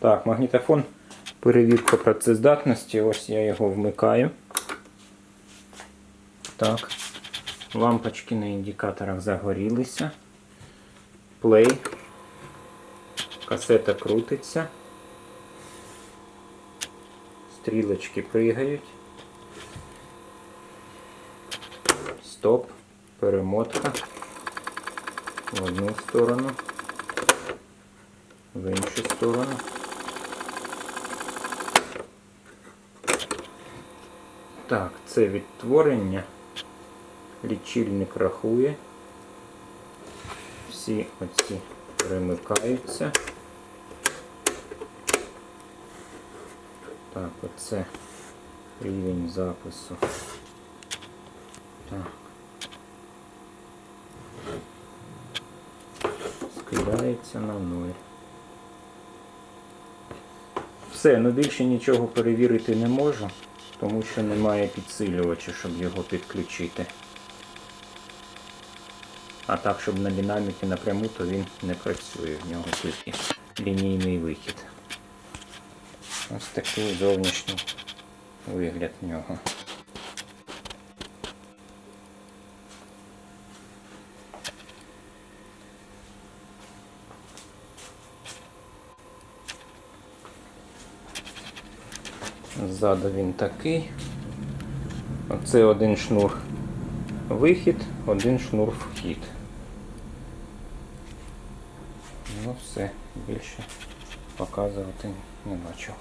Так, магнітофон, перевірка працездатності. Ось я його вмикаю. Так. Лампочки на індикаторах загорілися. Плей. Касета крутиться. Стрілочки пригають. Стоп. Перемотка. В одну сторону. В іншу сторону. Так, це відтворення. Лічильник рахує. Всі оці перемикаються. Так, оце рівень запису. Так. Скидається на нуль. Все, ну більше нічого перевірити не можу, тому що немає підсилювача, щоб його підключити. А так, щоб на динаміки напряму, то він не працює. В нього тільки лінійний вихід. Ось такий зовнішній вигляд в нього. Ззаду він такий. Оце один шнур вихід, один шнур вхід. Ну все, більше показувати не бачу.